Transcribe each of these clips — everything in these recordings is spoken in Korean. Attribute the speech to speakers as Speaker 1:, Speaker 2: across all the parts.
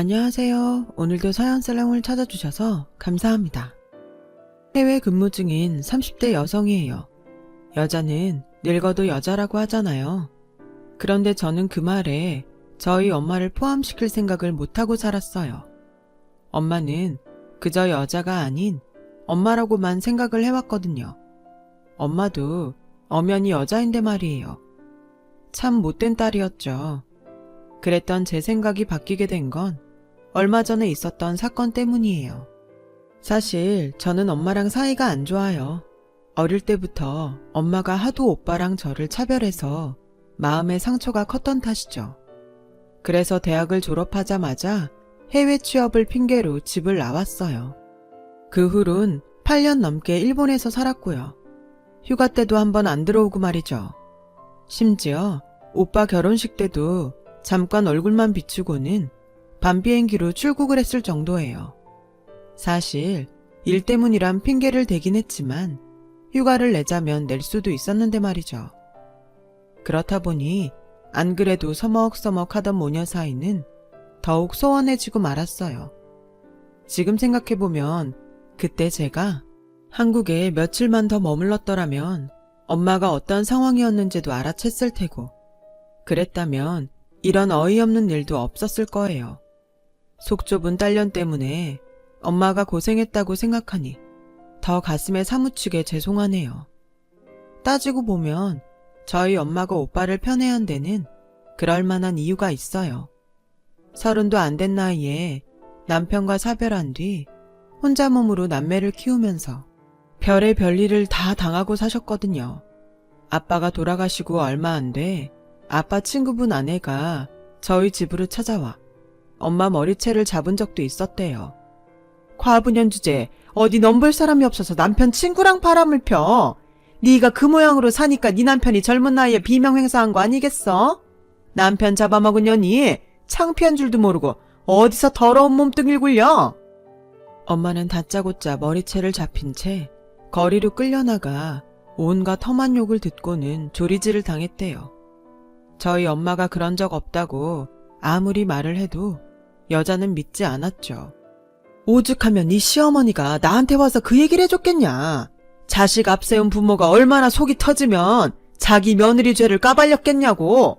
Speaker 1: 안녕하세요. 오늘도 사연살롱을 찾아주셔서 감사합니다. 해외 근무 중인 30대 여성이에요. 여자는 늙어도 여자라고 하잖아요. 그런데 저는 그 말에 저희 엄마를 포함시킬 생각을 못하고 살았어요. 엄마는 그저 여자가 아닌 엄마라고만 생각을 해왔거든요. 엄마도 엄연히 여자인데 말이에요. 참 못된 딸이었죠. 그랬던 제 생각이 바뀌게 된 건 얼마 전에 있었던 사건 때문이에요. 사실 저는 엄마랑 사이가 안 좋아요. 어릴 때부터 엄마가 하도 오빠랑 저를 차별해서 마음의 상처가 컸던 탓이죠. 그래서 대학을 졸업하자마자 해외 취업을 핑계로 집을 나왔어요. 그 후론 8년 넘게 일본에서 살았고요. 휴가 때도 한 번 안 들어오고 말이죠. 심지어 오빠 결혼식 때도 잠깐 얼굴만 비추고는 밤 비행기로 출국을 했을 정도예요. 사실 일 때문이란 핑계를 대긴 했지만 휴가를 내자면 낼 수도 있었는데 말이죠. 그렇다 보니 안 그래도 서먹서먹 하던 모녀 사이는 더욱 소원해지고 말았어요. 지금 생각해보면 그때 제가 한국에 며칠만 더 머물렀더라면 엄마가 어떤 상황이었는지도 알아챘을 테고 그랬다면 이런 어이없는 일도 없었을 거예요. 속 좁은 딸년 때문에 엄마가 고생했다고 생각하니 더 가슴에 사무치게 죄송하네요. 따지고 보면 저희 엄마가 오빠를 편애한 데는 그럴 만한 이유가 있어요. 서른도 안 된 나이에 남편과 사별한 뒤 혼자 몸으로 남매를 키우면서 별의 별일을 다 당하고 사셨거든요. 아빠가 돌아가시고 얼마 안 돼 아빠 친구분 아내가 저희 집으로 찾아와 엄마 머리채를 잡은 적도 있었대요. 과분연 주제 어디 넘볼 사람이 없어서 남편 친구랑 바람을 펴. 네가 그 모양으로 사니까 네 남편이 젊은 나이에 비명 행사한 거 아니겠어? 남편 잡아먹은 년이 창피한 줄도 모르고 어디서 더러운 몸뚱이를 굴려? 엄마는 다짜고짜 머리채를 잡힌 채 거리로 끌려나가 온갖 험한 욕을 듣고는 조리질을 당했대요. 저희 엄마가 그런 적 없다고 아무리 말을 해도 여자는 믿지 않았죠. 오죽하면 네 시어머니가 나한테 와서 그 얘기를 해줬겠냐. 자식 앞세운 부모가 얼마나 속이 터지면 자기 며느리 죄를 까발렸겠냐고.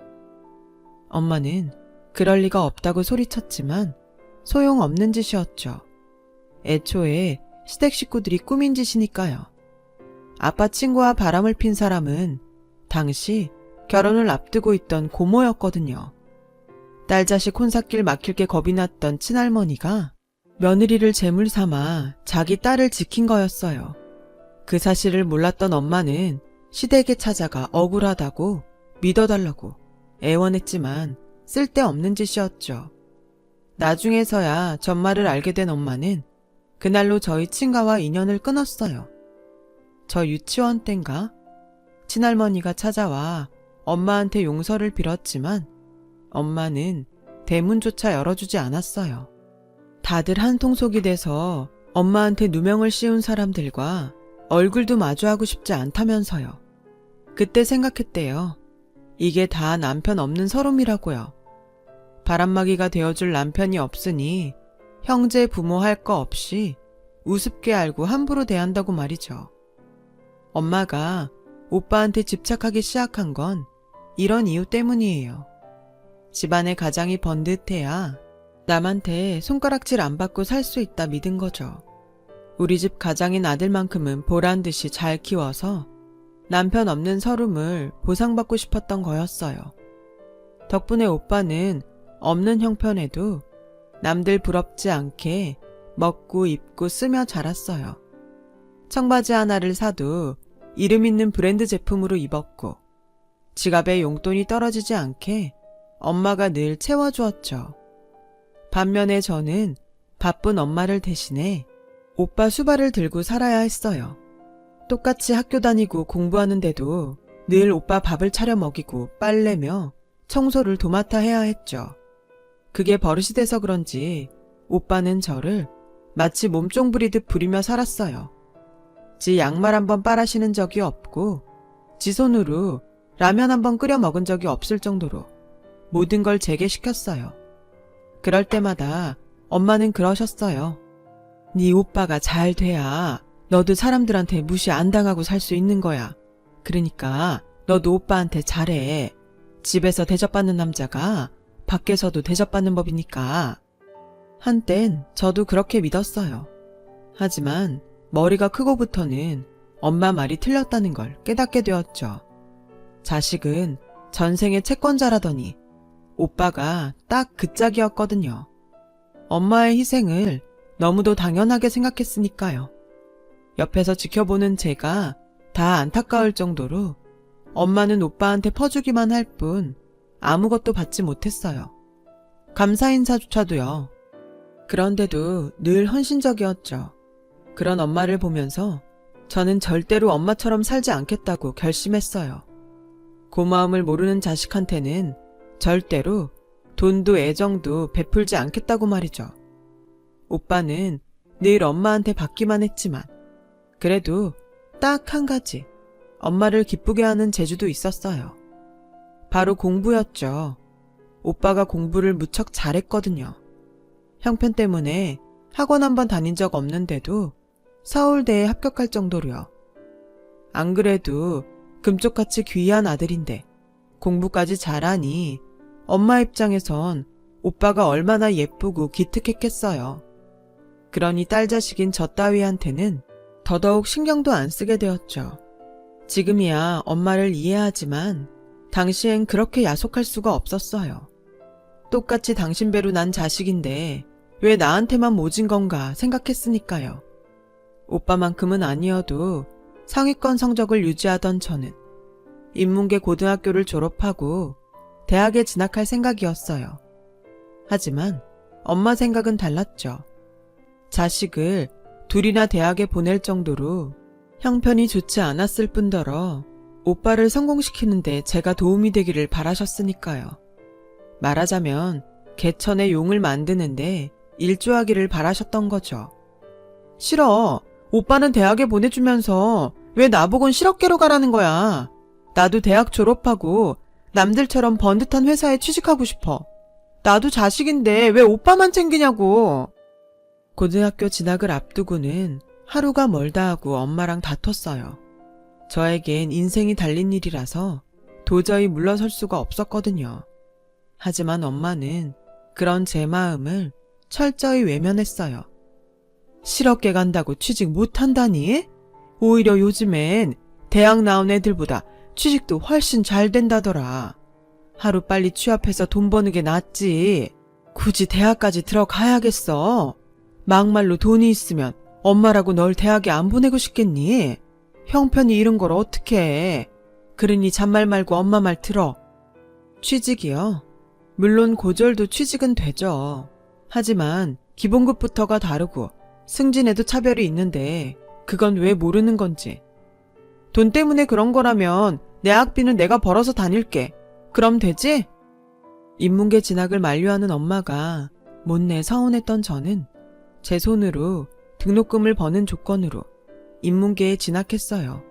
Speaker 1: 엄마는 그럴 리가 없다고 소리쳤지만 소용없는 짓이었죠. 애초에 시댁 식구들이 꾸민 짓이니까요. 아빠 친구와 바람을 핀 사람은 당시 결혼을 앞두고 있던 고모였거든요. 딸 자식 혼사길 막힐 게 겁이 났던 친할머니가 며느리를 제물 삼아 자기 딸을 지킨 거였어요. 그 사실을 몰랐던 엄마는 시댁에 찾아가 억울하다고 믿어달라고 애원했지만 쓸데없는 짓이었죠. 나중에서야 전말을 알게 된 엄마는 그날로 저희 친가와 인연을 끊었어요. 저 유치원 땐가 친할머니가 찾아와 엄마한테 용서를 빌었지만 엄마는 대문조차 열어주지 않았어요. 다들 한통속이 돼서 엄마한테 누명을 씌운 사람들과 얼굴도 마주하고 싶지 않다면서요. 그때 생각했대요. 이게 다 남편 없는 서름이라고요. 바람막이가 되어줄 남편이 없으니 형제 부모 할 거 없이 우습게 알고 함부로 대한다고 말이죠. 엄마가 오빠한테 집착하기 시작한 건 이런 이유 때문이에요. 집안의 가장이 번듯해야 남한테 손가락질 안 받고 살 수 있다 믿은 거죠. 우리 집 가장인 아들만큼은 보란 듯이 잘 키워서 남편 없는 서름을 보상받고 싶었던 거였어요. 덕분에 오빠는 없는 형편에도 남들 부럽지 않게 먹고 입고 쓰며 자랐어요. 청바지 하나를 사도 이름 있는 브랜드 제품으로 입었고 지갑에 용돈이 떨어지지 않게 엄마가 늘 채워주었죠. 반면에 저는 바쁜 엄마를 대신해 오빠 수발을 들고 살아야 했어요. 똑같이 학교 다니고 공부하는데도 늘 오빠 밥을 차려 먹이고 빨래며 청소를 도맡아 해야 했죠. 그게 버릇이 돼서 그런지 오빠는 저를 마치 몸종 부리듯 부리며 살았어요. 지 양말 한번 빨아시는 적이 없고 지 손으로 라면 한번 끓여 먹은 적이 없을 정도로 모든 걸 제게 시켰어요. 그럴 때마다 엄마는 그러셨어요. 네 오빠가 잘 돼야 너도 사람들한테 무시 안 당하고 살 수 있는 거야. 그러니까 너도 오빠한테 잘해. 집에서 대접받는 남자가 밖에서도 대접받는 법이니까. 한땐 저도 그렇게 믿었어요. 하지만 머리가 크고부터는 엄마 말이 틀렸다는 걸 깨닫게 되었죠. 자식은 전생의 채권자라더니 오빠가 딱 그 짝이었거든요. 엄마의 희생을 너무도 당연하게 생각했으니까요. 옆에서 지켜보는 제가 다 안타까울 정도로 엄마는 오빠한테 퍼주기만 할 뿐 아무것도 받지 못했어요. 감사 인사조차도요. 그런데도 늘 헌신적이었죠. 그런 엄마를 보면서 저는 절대로 엄마처럼 살지 않겠다고 결심했어요. 고마움을 모르는 자식한테는 절대로 돈도 애정도 베풀지 않겠다고 말이죠. 오빠는 늘 엄마한테 받기만 했지만, 그래도 딱 한 가지, 엄마를 기쁘게 하는 재주도 있었어요. 바로 공부였죠. 오빠가 공부를 무척 잘했거든요. 형편 때문에 학원 한 번 다닌 적 없는데도 서울대에 합격할 정도로요. 안 그래도 금쪽같이 귀한 아들인데 공부까지 잘하니 엄마 입장에선 오빠가 얼마나 예쁘고 기특했겠어요. 그러니 딸 자식인 저 따위한테는 더더욱 신경도 안 쓰게 되었죠. 지금이야 엄마를 이해하지만 당시엔 그렇게 야속할 수가 없었어요. 똑같이 당신 배로 난 자식인데 왜 나한테만 모진 건가 생각했으니까요. 오빠만큼은 아니어도 상위권 성적을 유지하던 저는 인문계 고등학교를 졸업하고 대학에 진학할 생각이었어요. 하지만 엄마 생각은 달랐죠. 자식을 둘이나 대학에 보낼 정도로 형편이 좋지 않았을 뿐더러 오빠를 성공시키는데 제가 도움이 되기를 바라셨으니까요. 말하자면 개천에 용을 만드는데 일조하기를 바라셨던 거죠. 싫어. 오빠는 대학에 보내주면서 왜 나보곤 실업계로 가라는 거야. 나도 대학 졸업하고 남들처럼 번듯한 회사에 취직하고 싶어. 나도 자식인데 왜 오빠만 챙기냐고. 고등학교 진학을 앞두고는 하루가 멀다 하고 엄마랑 다퉜어요. 저에겐 인생이 달린 일이라서 도저히 물러설 수가 없었거든요. 하지만 엄마는 그런 제 마음을 철저히 외면했어요. 실업계 간다고 취직 못한다니? 오히려 요즘엔 대학 나온 애들보다 취직도 훨씬 잘 된다더라. 하루 빨리 취업해서 돈 버는 게 낫지. 굳이 대학까지 들어가야겠어. 막말로 돈이 있으면 엄마라고 널 대학에 안 보내고 싶겠니? 형편이 이런 걸 어떻게 해. 그러니 잔말 말고 엄마 말 들어. 취직이요? 물론 고졸도 취직은 되죠. 하지만 기본급부터가 다르고 승진에도 차별이 있는데 그건 왜 모르는 건지. 돈 때문에 그런 거라면 내 학비는 내가 벌어서 다닐게. 그럼 되지? 인문계 진학을 만류하는 엄마가 못내 서운했던 저는 제 손으로 등록금을 버는 조건으로 인문계에 진학했어요.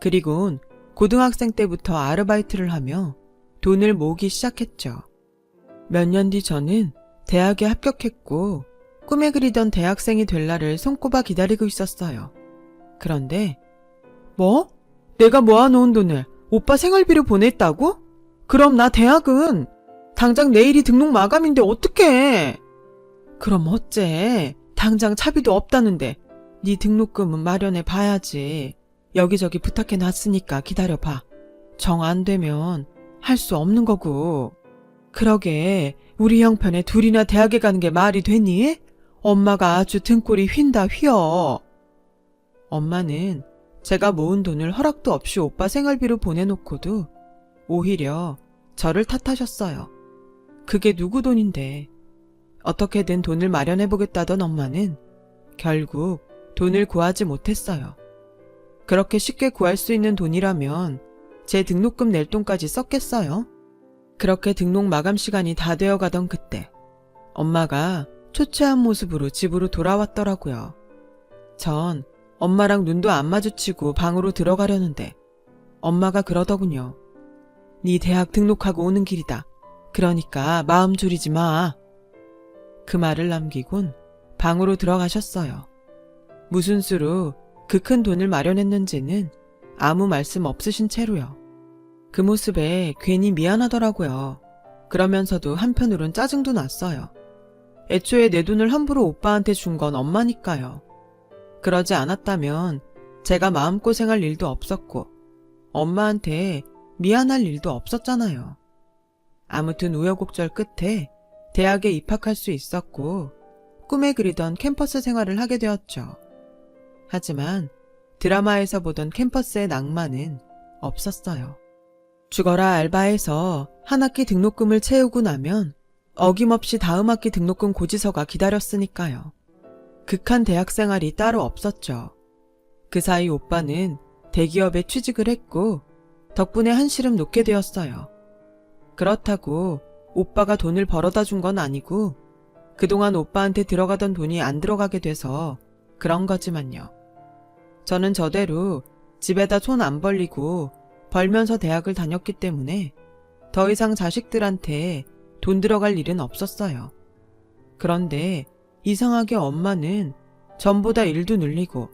Speaker 1: 그리곤 고등학생 때부터 아르바이트를 하며 돈을 모으기 시작했죠. 몇 년 뒤 저는 대학에 합격했고 꿈에 그리던 대학생이 될 날을 손꼽아 기다리고 있었어요. 그런데 뭐? 내가 모아놓은 돈을 오빠 생활비로 보냈다고? 그럼 나 대학은 당장 내일이 등록 마감인데 어떡해? 그럼 어째? 당장 차비도 없다는데 네 등록금은 마련해 봐야지. 여기저기 부탁해 놨으니까 기다려봐. 정 안 되면 할 수 없는 거고. 그러게 우리 형편에 둘이나 대학에 가는 게 말이 되니? 엄마가 아주 등골이 휜다 휘어. 엄마는 제가 모은 돈을 허락도 없이 오빠 생활비로 보내놓고도 오히려 저를 탓하셨어요. 그게 누구 돈인데. 어떻게든 돈을 마련해보겠다던 엄마는 결국 돈을 구하지 못했어요. 그렇게 쉽게 구할 수 있는 돈이라면 제 등록금 낼 돈까지 썼겠어요? 그렇게 등록 마감 시간이 다 되어 가던 그때 엄마가 초췌한 모습으로 집으로 돌아왔더라고요. 전 엄마랑 눈도 안 마주치고 방으로 들어가려는데 엄마가 그러더군요. 네 대학 등록하고 오는 길이다. 그러니까 마음 졸이지 마. 그 말을 남기곤 방으로 들어가셨어요. 무슨 수로 그 큰 돈을 마련했는지는 아무 말씀 없으신 채로요. 그 모습에 괜히 미안하더라고요. 그러면서도 한편으론 짜증도 났어요. 애초에 내 돈을 함부로 오빠한테 준 건 엄마니까요. 그러지 않았다면 제가 마음고생할 일도 없었고 엄마한테 미안할 일도 없었잖아요. 아무튼 우여곡절 끝에 대학에 입학할 수 있었고 꿈에 그리던 캠퍼스 생활을 하게 되었죠. 하지만 드라마에서 보던 캠퍼스의 낭만은 없었어요. 죽어라 알바에서 한 학기 등록금을 채우고 나면 어김없이 다음 학기 등록금 고지서가 기다렸으니까요. 극한 대학 생활이 따로 없었죠. 그 사이 오빠는 대기업에 취직을 했고 덕분에 한시름 놓게 되었어요. 그렇다고 오빠가 돈을 벌어다 준 건 아니고 그동안 오빠한테 들어가던 돈이 안 들어가게 돼서 그런 거지만요. 저는 저대로 집에다 손 안 벌리고 벌면서 대학을 다녔기 때문에 더 이상 자식들한테 돈 들어갈 일은 없었어요. 그런데 이상하게 엄마는 전보다 일도 늘리고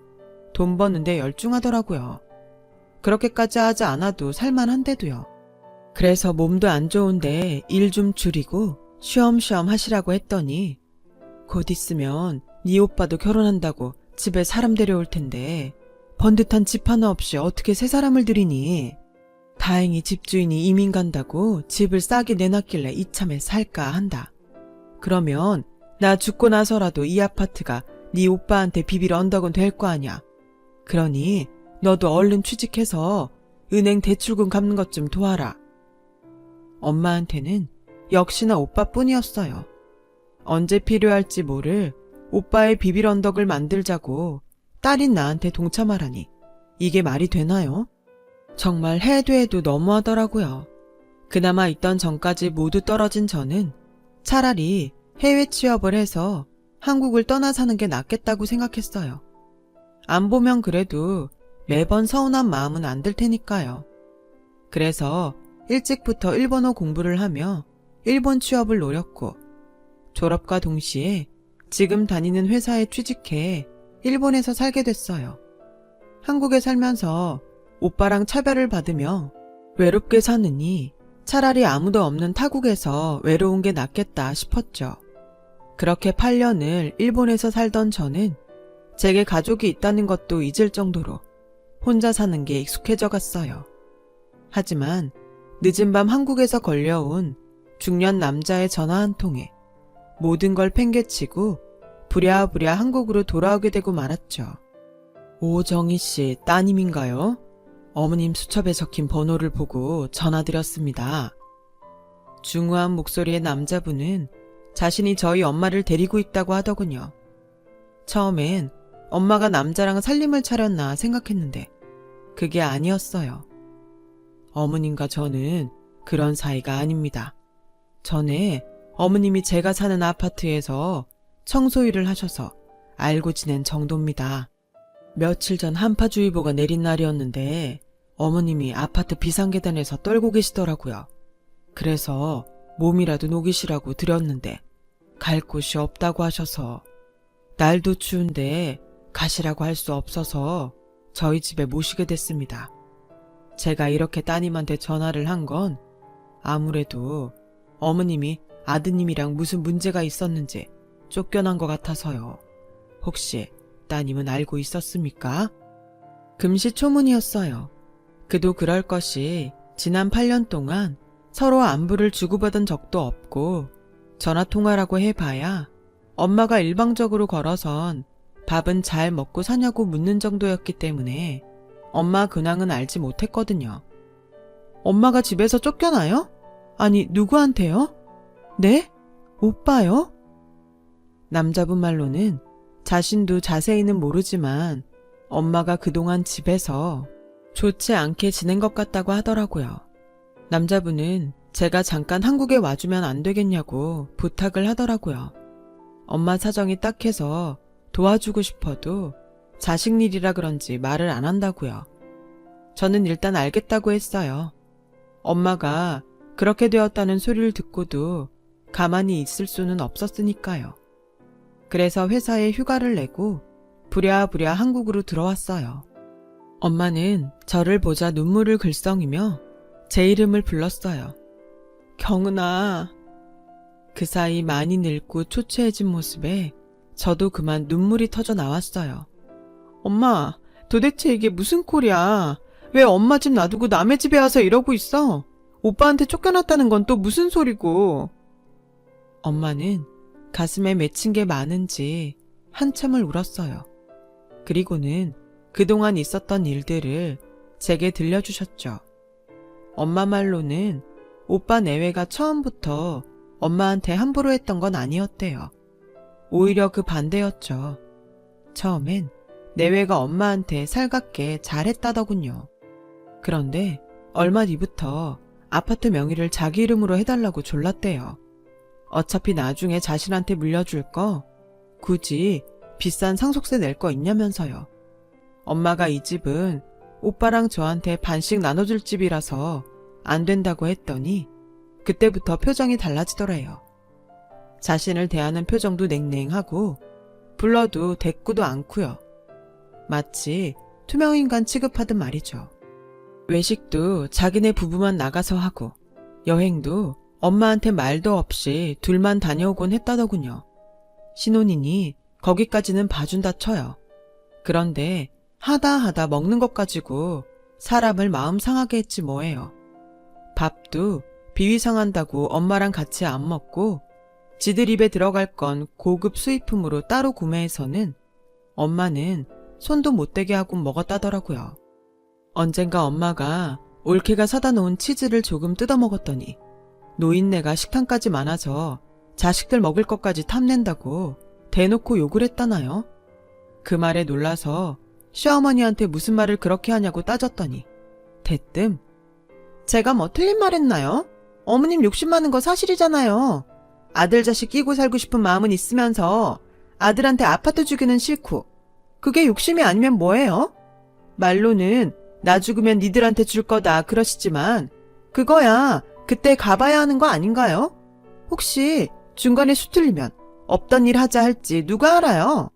Speaker 1: 돈 버는데 열중하더라고요. 그렇게까지 하지 않아도 살만한데도요. 그래서 몸도 안 좋은데 일 좀 줄이고 쉬엄쉬엄 하시라고 했더니 곧 있으면 네 오빠도 결혼한다고 집에 사람 데려올 텐데 번듯한 집 하나 없이 어떻게 새 사람을 들이니? 다행히 집주인이 이민 간다고 집을 싸게 내놨길래 이참에 살까 한다. 그러면 나 죽고 나서라도 이 아파트가 네 오빠한테 비빌 언덕은 될 거 아냐. 그러니 너도 얼른 취직해서 은행 대출금 갚는 것 좀 도와라. 엄마한테는 역시나 오빠뿐이었어요. 언제 필요할지 모를 오빠의 비빌 언덕을 만들자고 딸인 나한테 동참하라니 이게 말이 되나요? 정말 해도 해도 너무하더라고요. 그나마 있던 전까지 모두 떨어진 저는 차라리 해외 취업을 해서 한국을 떠나 사는 게 낫겠다고 생각했어요. 안 보면 그래도 매번 서운한 마음은 안 들 테니까요. 그래서 일찍부터 일본어 공부를 하며 일본 취업을 노렸고 졸업과 동시에 지금 다니는 회사에 취직해 일본에서 살게 됐어요. 한국에 살면서 오빠랑 차별을 받으며 외롭게 사느니 차라리 아무도 없는 타국에서 외로운 게 낫겠다 싶었죠. 그렇게 8년을 일본에서 살던 저는 제게 가족이 있다는 것도 잊을 정도로 혼자 사는 게 익숙해져 갔어요. 하지만 늦은 밤 한국에서 걸려온 중년 남자의 전화 한 통에 모든 걸 팽개치고 부랴부랴 한국으로 돌아오게 되고 말았죠. 오정희 씨 따님인가요? 어머님 수첩에 적힌 번호를 보고 전화드렸습니다. 중후한 목소리의 남자분은 자신이 저희 엄마를 데리고 있다고 하더군요. 처음엔 엄마가 남자랑 살림을 차렸나 생각했는데 그게 아니었어요. 어머님과 저는 그런 사이가 아닙니다. 전에 어머님이 제가 사는 아파트에서 청소 일을 하셔서 알고 지낸 정도입니다. 며칠 전 한파주의보가 내린 날이었는데 어머님이 아파트 비상계단에서 떨고 계시더라고요. 그래서 몸이라도 녹이시라고 드렸는데 갈 곳이 없다고 하셔서 날도 추운데 가시라고 할 수 없어서 저희 집에 모시게 됐습니다. 제가 이렇게 따님한테 전화를 한 건 아무래도 어머님이 아드님이랑 무슨 문제가 있었는지 쫓겨난 것 같아서요. 혹시 따님은 알고 있었습니까? 금시초문이었어요. 그도 그럴 것이 지난 8년 동안 서로 안부를 주고받은 적도 없고 전화통화라고 해봐야 엄마가 일방적으로 걸어선 밥은 잘 먹고 사냐고 묻는 정도였기 때문에 엄마 근황은 알지 못했거든요. 엄마가 집에서 쫓겨나요? 아니, 누구한테요? 네? 오빠요? 남자분 말로는 자신도 자세히는 모르지만 엄마가 그동안 집에서 좋지 않게 지낸 것 같다고 하더라고요. 남자분은 제가 잠깐 한국에 와주면 안 되겠냐고 부탁을 하더라고요. 엄마 사정이 딱해서 도와주고 싶어도 자식 일이라 그런지 말을 안 한다고요. 저는 일단 알겠다고 했어요. 엄마가 그렇게 되었다는 소리를 듣고도 가만히 있을 수는 없었으니까요. 그래서 회사에 휴가를 내고 부랴부랴 한국으로 들어왔어요. 엄마는 저를 보자 눈물을 글썽이며 제 이름을 불렀어요. 경은아. 그 사이 많이 늙고 초췌해진 모습에 저도 그만 눈물이 터져 나왔어요. 엄마, 도대체 이게 무슨 꼴이야? 왜 엄마 집 놔두고 남의 집에 와서 이러고 있어? 오빠한테 쫓겨났다는 건 또 무슨 소리고? 엄마는 가슴에 맺힌 게 많은지 한참을 울었어요. 그리고는 그동안 있었던 일들을 제게 들려주셨죠. 엄마 말로는 오빠 내외가 처음부터 엄마한테 함부로 했던 건 아니었대요. 오히려 그 반대였죠. 처음엔 내외가 엄마한테 살갑게 잘했다더군요. 그런데 얼마 뒤부터 아파트 명의를 자기 이름으로 해달라고 졸랐대요. 어차피 나중에 자신한테 물려줄 거 굳이 비싼 상속세 낼 거 있냐면서요. 엄마가 이 집은 오빠랑 저한테 반씩 나눠줄 집이라서 안 된다고 했더니 그때부터 표정이 달라지더래요. 자신을 대하는 표정도 냉랭하고 불러도 대꾸도 않고요. 마치 투명인간 취급하듯 말이죠. 외식도 자기네 부부만 나가서 하고 여행도 엄마한테 말도 없이 둘만 다녀오곤 했다더군요. 신혼이니 거기까지는 봐준다 쳐요. 그런데 하다 하다 먹는 것 가지고 사람을 마음 상하게 했지 뭐예요. 밥도 비위 상한다고 엄마랑 같이 안 먹고 지들 입에 들어갈 건 고급 수입품으로 따로 구매해서는 엄마는 손도 못 대게 하고 먹었다더라고요. 언젠가 엄마가 올케가 사다 놓은 치즈를 조금 뜯어 먹었더니 노인네가 식탐까지 많아서 자식들 먹을 것까지 탐낸다고 대놓고 욕을 했다나요? 그 말에 놀라서 시어머니한테 무슨 말을 그렇게 하냐고 따졌더니 대뜸 제가 뭐 틀린 말 했나요? 어머님 욕심 많은 거 사실이잖아요. 아들 자식 끼고 살고 싶은 마음은 있으면서 아들한테 아파트 주기는 싫고 그게 욕심이 아니면 뭐예요? 말로는 나 죽으면 니들한테 줄 거다 그러시지만 그거야 그때 가봐야 하는 거 아닌가요? 혹시 중간에 수틀리면 없던 일 하자 할지 누가 알아요?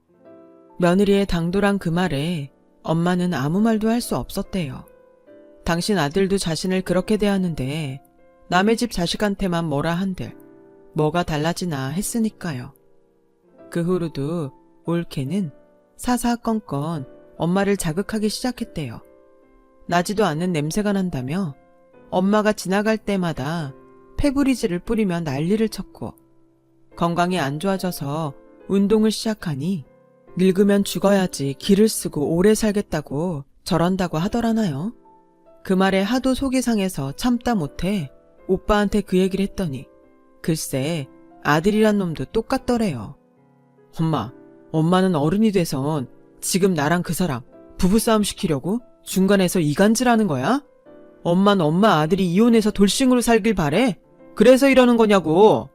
Speaker 1: 며느리의 당돌한 그 말에 엄마는 아무 말도 할 수 없었대요. 당신 아들도 자신을 그렇게 대하는데 남의 집 자식한테만 뭐라 한들 뭐가 달라지나 했으니까요. 그 후로도 올케는 사사건건 엄마를 자극하기 시작했대요. 나지도 않는 냄새가 난다며 엄마가 지나갈 때마다 페브리즈를 뿌리며 난리를 쳤고 건강이 안 좋아져서 운동을 시작하니 늙으면 죽어야지 길을 쓰고 오래 살겠다고 저런다고 하더라나요. 그 말에 하도 속이 상해서 참다 못해 오빠한테 그 얘기를 했더니 글쎄 아들이란 놈도 똑같더래요. 엄마, 엄마는 어른이 돼선 지금 나랑 그 사람 부부싸움 시키려고 중간에서 이간질하는 거야? 엄마는 엄마 아들이 이혼해서 돌싱으로 살길 바래? 그래서 이러는 거냐고.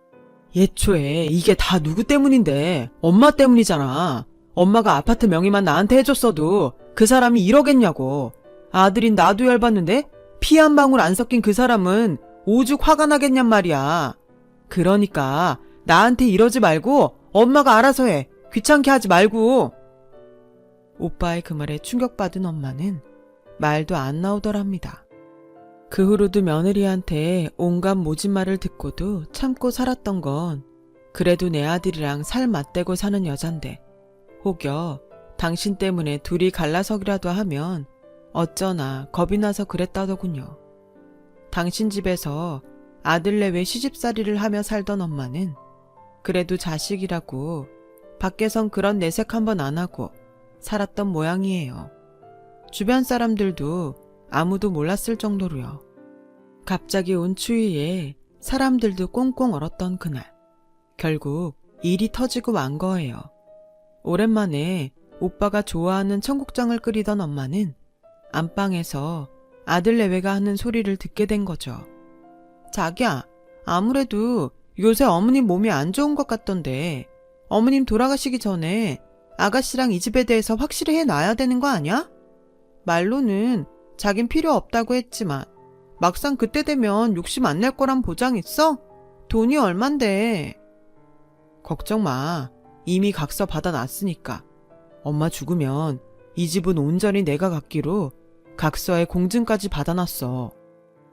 Speaker 1: 예초에 이게 다 누구 때문인데 엄마 때문이잖아. 엄마가 아파트 명의만 나한테 해줬어도 그 사람이 이러겠냐고. 아들인 나도 열받는데 피 한 방울 안 섞인 그 사람은 오죽 화가 나겠냔 말이야. 그러니까 나한테 이러지 말고 엄마가 알아서 해. 귀찮게 하지 말고. 오빠의 그 말에 충격받은 엄마는 말도 안 나오더랍니다. 그 후로도 며느리한테 온갖 모진말을 듣고도 참고 살았던 건 그래도 내 아들이랑 살 맞대고 사는 여잔데 혹여 당신 때문에 둘이 갈라서기라도 하면 어쩌나 겁이 나서 그랬다더군요. 당신 집에서 아들 내외 시집살이를 하며 살던 엄마는 그래도 자식이라고 밖에선 그런 내색 한번 안 하고 살았던 모양이에요. 주변 사람들도 아무도 몰랐을 정도로요. 갑자기 온 추위에 사람들도 꽁꽁 얼었던 그날. 결국 일이 터지고 만 거예요. 오랜만에 오빠가 좋아하는 청국장을 끓이던 엄마는 안방에서 아들 내외가 하는 소리를 듣게 된 거죠. 자기야, 아무래도 요새 어머님 몸이 안 좋은 것 같던데 어머님 돌아가시기 전에 아가씨랑 이 집에 대해서 확실히 해놔야 되는 거 아니야? 말로는 자긴 필요 없다고 했지만 막상 그때 되면 욕심 안 낼 거란 보장 있어? 돈이 얼만데. 걱정 마. 이미 각서 받아놨으니까. 엄마 죽으면 이 집은 온전히 내가 갖기로 각서에 공증까지 받아놨어.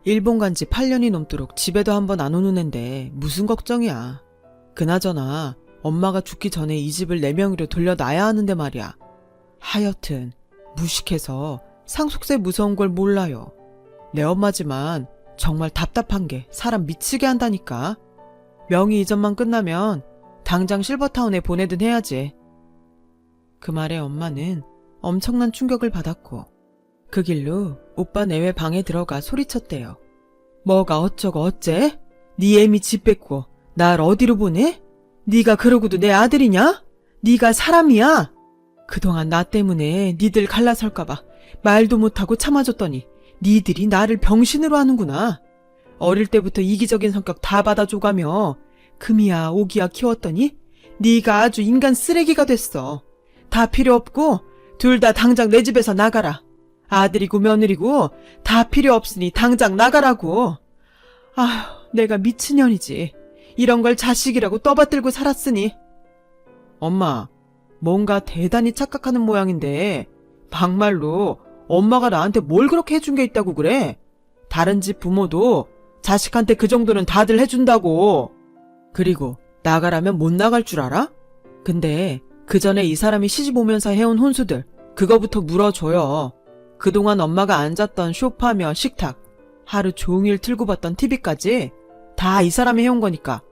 Speaker 1: 일본 간 지 8년이 넘도록 집에도 한 번 안 오는 앤데 무슨 걱정이야. 그나저나 엄마가 죽기 전에 이 집을 내 명의로 돌려놔야 하는데 말이야. 하여튼 무식해서 상속세 무서운 걸 몰라요. 내 엄마지만 정말 답답한 게 사람 미치게 한다니까. 명의 이전만 끝나면 당장 실버타운에 보내든 해야지. 그 말에 엄마는 엄청난 충격을 받았고 그 길로 오빠 내외 방에 들어가 소리쳤대요. 뭐가 어쩌고 어째? 네 애미 집 뺏고 날 어디로 보내? 네가 그러고도 내 아들이냐? 네가 사람이야? 그동안 나 때문에 니들 갈라설까봐 말도 못하고 참아줬더니 니들이 나를 병신으로 하는구나. 어릴 때부터 이기적인 성격 다 받아줘가며 금이야 오기야 키웠더니 네가 아주 인간 쓰레기가 됐어. 다 필요 없고 둘 다 당장 내 집에서 나가라. 아들이고 며느리고 다 필요 없으니 당장 나가라고. 아휴, 내가 미친년이지. 이런 걸 자식이라고 떠받들고 살았으니. 엄마, 뭔가 대단히 착각하는 모양인데 막말로 엄마가 나한테 뭘 그렇게 해준 게 있다고 그래? 다른 집 부모도 자식한테 그 정도는 다들 해준다고. 그리고 나가라면 못 나갈 줄 알아? 근데 그 전에 이 사람이 시집 오면서 해온 혼수들 그거부터 물어줘요. 그동안 엄마가 앉았던 쇼파며 식탁, 하루 종일 틀고 봤던 TV까지 다 이 사람이 해온 거니까.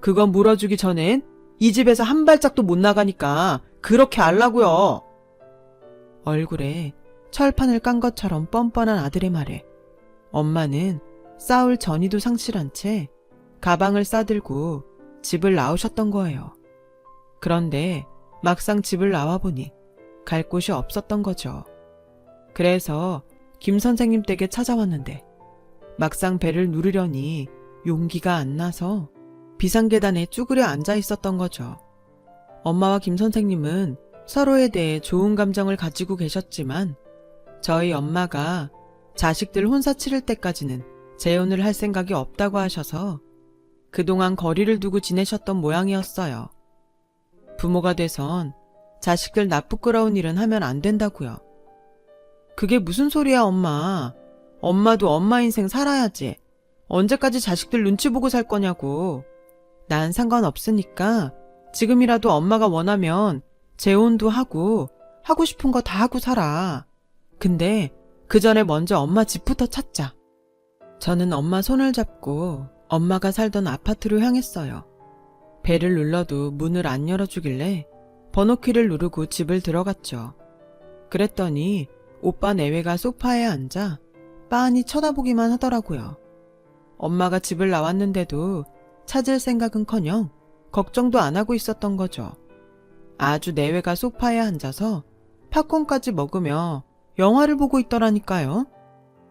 Speaker 1: 그거 물어주기 전엔 이 집에서 한 발짝도 못 나가니까 그렇게 알라고요. 얼굴에 철판을 깐 것처럼 뻔뻔한 아들의 말에 엄마는 싸울 전의도 상실한 채 가방을 싸들고 집을 나오셨던 거예요. 그런데 막상 집을 나와보니 갈 곳이 없었던 거죠. 그래서 김 선생님 댁에 찾아왔는데 막상 배를 누르려니 용기가 안 나서 비상계단에 쭈그려 앉아 있었던 거죠. 엄마와 김 선생님은 서로에 대해 좋은 감정을 가지고 계셨지만 저희 엄마가 자식들 혼사 치를 때까지는 재혼을 할 생각이 없다고 하셔서 그동안 거리를 두고 지내셨던 모양이었어요. 부모가 돼선 자식들 나쁘끄러운 일은 하면 안 된다고요. 그게 무슨 소리야, 엄마. 엄마도 엄마 인생 살아야지. 언제까지 자식들 눈치 보고 살 거냐고. 난 상관없으니까 지금이라도 엄마가 원하면 재혼도 하고 하고 싶은 거 다 하고 살아. 근데 그 전에 먼저 엄마 집부터 찾자. 저는 엄마 손을 잡고 엄마가 살던 아파트로 향했어요. 배를 눌러도 문을 안 열어주길래 번호키를 누르고 집을 들어갔죠. 그랬더니 오빠 내외가 소파에 앉아 빤히 쳐다보기만 하더라고요. 엄마가 집을 나왔는데도 찾을 생각은커녕 걱정도 안 하고 있었던 거죠. 아주 내외가 소파에 앉아서 팝콘까지 먹으며 영화를 보고 있더라니까요.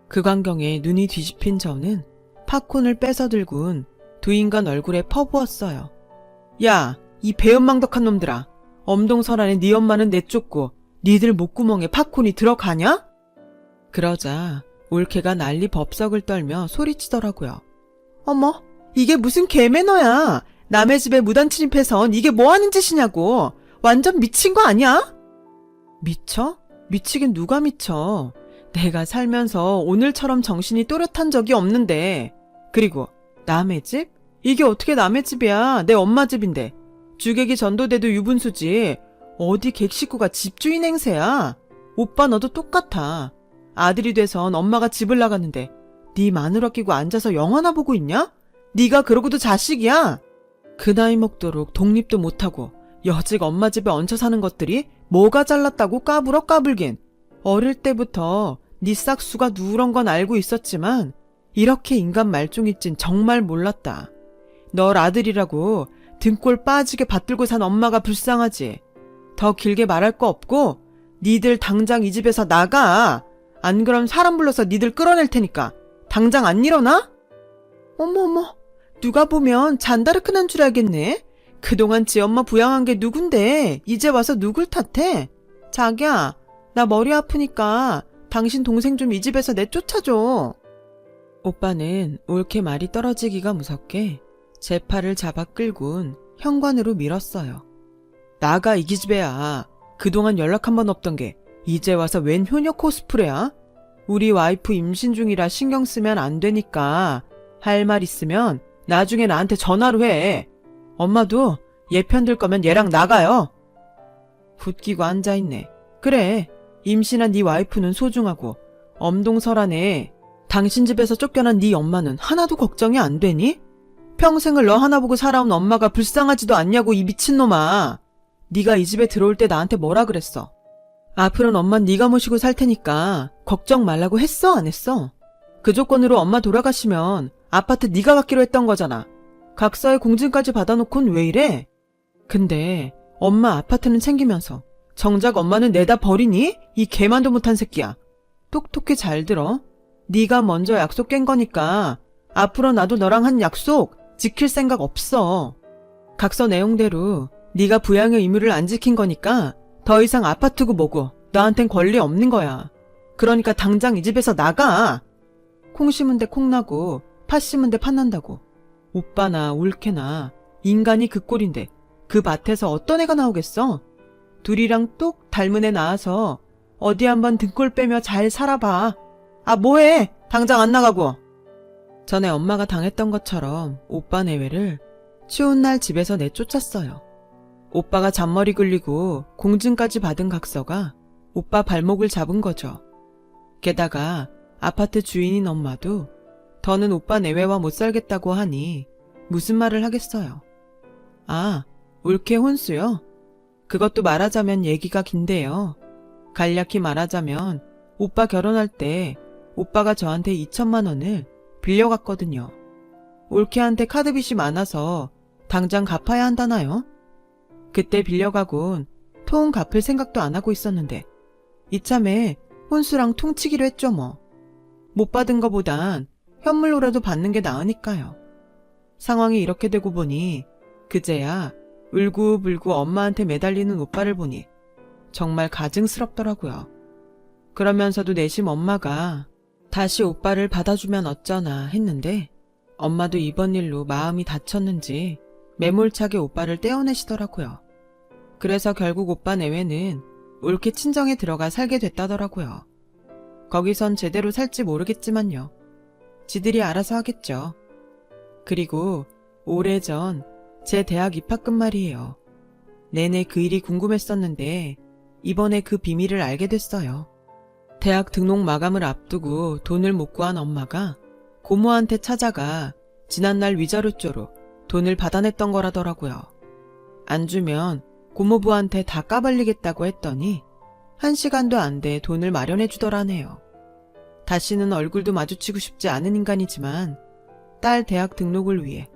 Speaker 1: 그 광경에 눈이 뒤집힌 저는 팝콘을 뺏어 들고는 두 인간 얼굴에 퍼부었어요. 야, 이 배은망덕한 놈들아. 엄동설안에 네 엄마는 내쫓고 니들 목구멍에 팝콘이 들어가냐? 그러자 올케가 난리 법석을 떨며 소리치더라고요. 어머, 이게 무슨 개매너야. 남의 집에 무단 침입해선 이게 뭐 하는 짓이냐고. 완전 미친 거 아니야? 미쳐? 미치긴 누가 미쳐. 내가 살면서 오늘처럼 정신이 또렷한 적이 없는데. 그리고 남의 집? 이게 어떻게 남의 집이야? 내 엄마 집인데. 주객이 전도돼도 유분수지. 어디 객식구가 집주인 행세야? 오빠 너도 똑같아. 아들이 돼선 엄마가 집을 나갔는데 네 마누라 끼고 앉아서 영화나 보고 있냐? 네가 그러고도 자식이야? 그 나이 먹도록 독립도 못하고 여직 엄마 집에 얹혀 사는 것들이 뭐가 잘났다고 까불어 까불긴. 어릴 때부터 네 싹수가 누런 건 알고 있었지만 이렇게 인간 말종이진 정말 몰랐다. 널 아들이라고 등골 빠지게 받들고 산 엄마가 불쌍하지. 더 길게 말할 거 없고 니들 당장 이 집에서 나가. 안 그럼 사람 불러서 니들 끌어낼 테니까 당장 안 일어나? 어머어머 누가 보면 잔다르크 난 줄 알겠네. 그동안 지 엄마 부양한 게 누군데 이제 와서 누굴 탓해? 자기야 나 머리 아프니까 당신 동생 좀 이 집에서 내쫓아줘. 오빠는 옳게 말이 떨어지기가 무섭게 제 팔을 잡아 끌곤 현관으로 밀었어요. 나가 이 기집애야. 그동안 연락 한 번 없던 게 이제 와서 웬 효녀 코스프레야? 우리 와이프 임신 중이라 신경 쓰면 안 되니까 할 말 있으면 나중에 나한테 전화로 해. 엄마도 얘 편들 거면 얘랑 나가요. 붙기고 앉아있네. 그래. 임신한 네 와이프는 소중하고 엄동설하네. 당신 집에서 쫓겨난 네 엄마는 하나도 걱정이 안 되니? 평생을 너 하나 보고 살아온 엄마가 불쌍하지도 않냐고 이 미친놈아. 네가 이 집에 들어올 때 나한테 뭐라 그랬어? 앞으로는 엄마 네가 모시고 살 테니까 걱정 말라고 했어 안 했어? 그 조건으로 엄마 돌아가시면 아파트 네가 갖기로 했던 거잖아. 각서에 공증까지 받아놓곤 왜 이래? 근데 엄마 아파트는 챙기면서 정작 엄마는 내다 버리니? 이 개만도 못한 새끼야. 똑똑히 잘 들어. 네가 먼저 약속 깬 거니까 앞으로 나도 너랑 한 약속 지킬 생각 없어. 각서 내용대로 네가 부양의 의무를 안 지킨 거니까 더 이상 아파트고 뭐고 너한텐 권리 없는 거야. 그러니까 당장 이 집에서 나가. 콩 심은 데 콩 나고 팥 심은 데 팥 난다고. 오빠나 올케나 인간이 그 꼴인데 그 밭에서 어떤 애가 나오겠어? 둘이랑 똑 닮은 애 낳아서 어디 한번 등골 빼며 잘 살아봐. 아 뭐해? 당장 안 나가고. 전에 엄마가 당했던 것처럼 오빠 내외를 추운 날 집에서 내쫓았어요. 오빠가 잔머리 굴리고 공증까지 받은 각서가 오빠 발목을 잡은 거죠. 게다가 아파트 주인인 엄마도 더는 오빠 내외와 못 살겠다고 하니 무슨 말을 하겠어요. 아, 올케 혼수요? 그것도 말하자면 얘기가 긴데요. 간략히 말하자면 오빠 결혼할 때 오빠가 저한테 2천만 원을 빌려갔거든요. 올케한테 카드빚이 많아서 당장 갚아야 한다나요? 그때 빌려가곤 통 갚을 생각도 안 하고 있었는데 이참에 혼수랑 통치기로 했죠 뭐. 못 받은 거보단 현물로라도 받는 게 나으니까요. 상황이 이렇게 되고 보니 그제야 울고불고 엄마한테 매달리는 오빠를 보니 정말 가증스럽더라고요. 그러면서도 내심 엄마가 다시 오빠를 받아주면 어쩌나 했는데 엄마도 이번 일로 마음이 다쳤는지 매몰차게 오빠를 떼어내시더라고요. 그래서 결국 오빠 내외는 올케 친정에 들어가 살게 됐다더라고요. 거기선 제대로 살지 모르겠지만요. 지들이 알아서 하겠죠. 그리고 오래전 제 대학 입학금 말이에요. 내내 그 일이 궁금했었는데 이번에 그 비밀을 알게 됐어요. 대학 등록 마감을 앞두고 돈을 못 구한 엄마가 고모한테 찾아가 지난날 위자료조로 돈을 받아냈던 거라더라고요. 안 주면 고모부한테 다 까발리겠다고 했더니 한 시간도 안 돼 돈을 마련해 주더라네요. 다시는 얼굴도 마주치고 싶지 않은 인간이지만 딸 대학 등록을 위해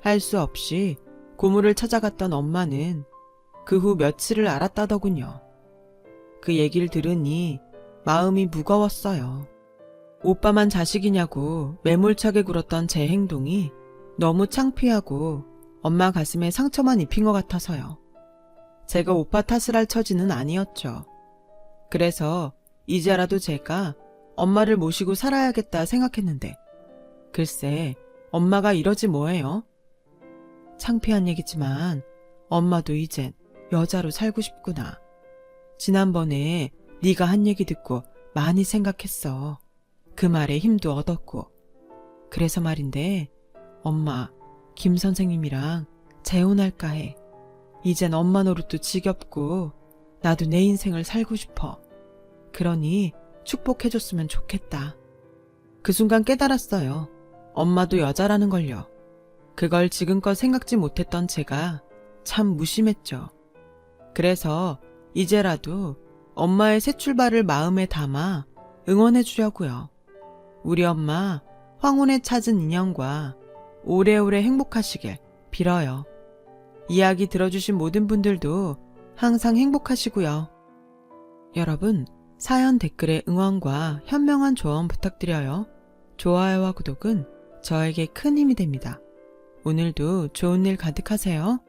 Speaker 1: 할 수 없이 고모를 찾아갔던 엄마는 그 후 며칠을 알았다더군요. 그 얘기를 들으니 마음이 무거웠어요. 오빠만 자식이냐고 매몰차게 굴었던 제 행동이 너무 창피하고 엄마 가슴에 상처만 입힌 것 같아서요. 제가 오빠 탓을 할 처지는 아니었죠. 그래서 이제라도 제가 엄마를 모시고 살아야겠다 생각했는데 글쎄 엄마가 이러지 뭐예요? 창피한 얘기지만 엄마도 이젠 여자로 살고 싶구나. 지난번에 네가 한 얘기 듣고 많이 생각했어. 그 말에 힘도 얻었고. 그래서 말인데 엄마 김 선생님이랑 재혼할까 해. 이젠 엄마 노릇도 지겹고 나도 내 인생을 살고 싶어. 그러니 축복해줬으면 좋겠다. 그 순간 깨달았어요. 엄마도 여자라는 걸요. 그걸 지금껏 생각지 못했던 제가 참 무심했죠. 그래서 이제라도 엄마의 새 출발을 마음에 담아 응원해 주려고요. 우리 엄마 황혼에 찾은 인연과 오래오래 행복하시길 빌어요. 이야기 들어주신 모든 분들도 항상 행복하시고요. 여러분, 사연 댓글에 응원과 현명한 조언 부탁드려요. 좋아요와 구독은 저에게 큰 힘이 됩니다. 오늘도 좋은 일 가득하세요.